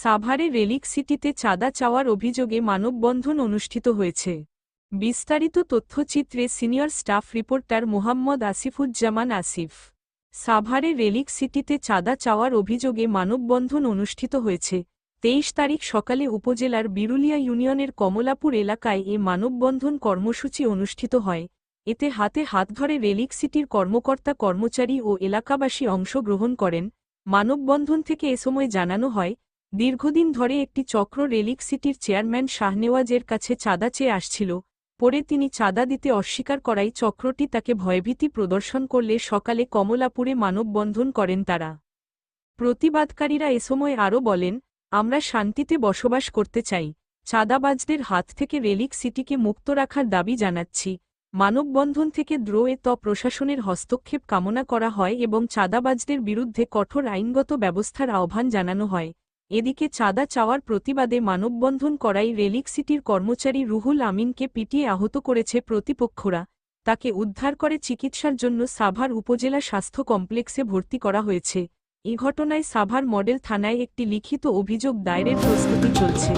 সাভারে রেলিক সিটিতে চাঁদা চাওয়ার অভিযোগে মানববন্ধন অনুষ্ঠিত হয়েছে। বিস্তারিত তথ্যচিত্রে senior staff reporter Mohammad Asifuzzaman Asif. সাভারে রেলিক সিটিতে চাঁদা চাওয়ার অভিযোগে মানববন্ধন অনুষ্ঠিত হয়েছে। তেইশ তারিখ সকালে উপজেলার বিরুলিয়া ইউনিয়নের কমলাপুর এলাকায় এ মানববন্ধন কর্মসূচি অনুষ্ঠিত হয়। এতে হাতে হাত ধরে রেলিক সিটির কর্মকর্তা, কর্মচারী ও এলাকাবাসী অংশগ্রহণ করেন। মানববন্ধন থেকে এ সময় জানানো হয় দীর্ঘদিন ধরে একটি চক্র রেলিক সিটির চেয়ারম্যান শাহনেওয়াজের কাছে চাঁদা চেয়ে আসছিল, পরে তিনি চাঁদা দিতে অস্বীকার করায় চক্রটি তাকে ভয়ভীতি প্রদর্শন করলে সকালে কমলাপুরে মানববন্ধন করেন তারা। প্রতিবাদকারীরা এ সময় আরও বলেন, আমরা শান্তিতে বসবাস করতে চাই, চাঁদাবাজদের হাত থেকে রেলিক সিটিকে মুক্ত রাখার দাবি জানাচ্ছি। মানববন্ধন থেকে দ্রোয়ে ত প্রশাসনের হস্তক্ষেপ কামনা করা হয় এবং চাঁদাবাজদের বিরুদ্ধে কঠোর আইনগত ব্যবস্থার আহ্বান জানানো হয়। এদিকে চাঁদা চাওয়ার প্রতিবাদে মানববন্ধন করাই রেলিক সিটির কর্মচারী রুহুল আমিনকে পিটিয়ে আহত করেছে প্রতিপক্ষরা। তাকে উদ্ধার করে চিকিৎসার জন্য সাভার উপজেলা স্বাস্থ্য কমপ্লেক্সে ভর্তি করা হয়েছে। এ ঘটনায় সাভার মডেল থানায় একটি লিখিত অভিযোগ দায়েরের প্রস্তুতি চলছে।